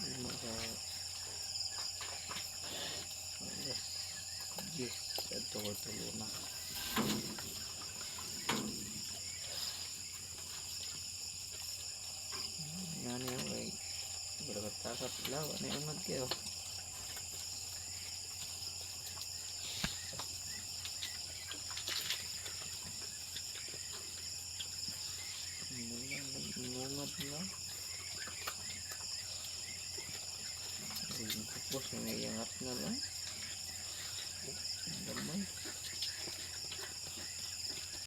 10 at tulo na. Yan yung way. Berkat takap law. Ano yung mag kayo? Ngungot na. Tapos may iangat na lang.